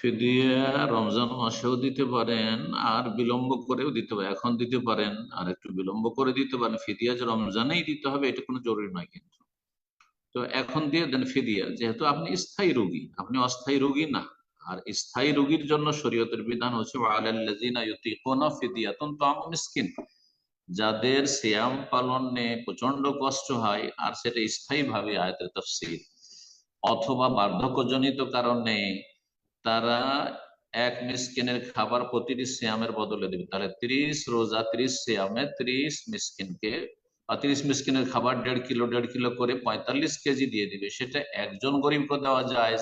ফিদিয়া রমজান মাসেও দিতে পারেন, আর বিলম্ব করেও দিতে পারেন, এখন দিতে পারেন, আর একটু বিলম্ব করে দিতে পারেন। ফিদিয়া যে রমজানেই দিতে হবে, এটা কোনো জরুরি নয় কিন্তু। তো এখন দিয়ে দেন ফিদিয়া, যেহেতু আপনি স্থায়ী রোগী, আপনি অস্থায়ী রোগী না। আর স্থায়ী রোগীর জন্য শরীয়তের বিধান হচ্ছে যাদের শ্যাম পালনে প্রচণ্ড কষ্ট হয়, আর সেটা স্থায়ী ভাবে আয়তের তফসিল অথবা বার্ধক্যজনিত কারণে তারা এক মিসকিনের খাবার প্রতিটি শ্যামের বদলে দেবে। তাহলে ত্রিশ রোজা, ত্রিশ শ্যামে ত্রিশ মিসকিনকে ত্রিশ মিসকিনের খাবার দেড় কিলো দেড় কিলো করে পঁয়তাল্লিশ কেজি দিয়ে দিবে। সেটা একজন গরিবকে দেওয়া যায়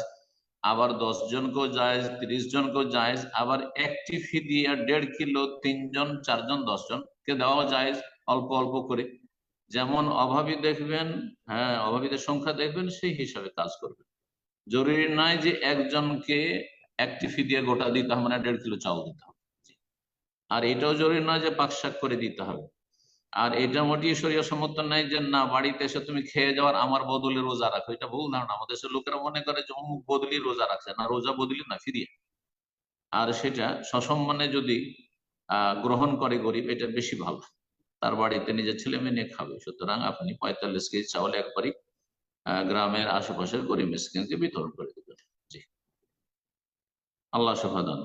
আবার দশ জনকেও যায় ত্রিশ জনকেও যায় আবার একটি ফি দিয়ে দেড় কিলো তিনজন, চারজন দশ জনকে দেওয়া যায় অল্প অল্প করে। যেমন অভাবী দেখবেন হ্যাঁ অভাবীদের সংখ্যা দেখবেন, সেই হিসাবে কাজ করবেন জরুরি নয় যে একজনকে একটি ফি দিয়ে গোটা দিতে হবে মানে দেড় কিলো চাউল দিতে হবে। আর এটাও জরুরি নয় যে পাক শাক করে দিতে হবে। আর এটা মোটেই শরীয় সমর্থন নাই যে না, বাড়িতে এসে তুমি খেয়ে যাওয়ার আমার বদলে রোজা রাখো। এটা ভুল ধারণা। আমাদের দেশের লোকেরা মনে করে যে অমুক বদলি রোজা রাখছে। না, রোজা বদলি না, ফিরিয়ে। আর সেটা সসম্মানে যদি গ্রহণ করে গরিব, এটা বেশি ভালো। তার বাড়িতে নিজের ছেলে মেয়ে নিয়ে খাবে। সুতরাং আপনি পঁয়তাল্লিশ কেজি চাউল একবারই গ্রামের আশেপাশের গরিব মিসকিনকে বিতরণ করে আল্লাহ সফাদান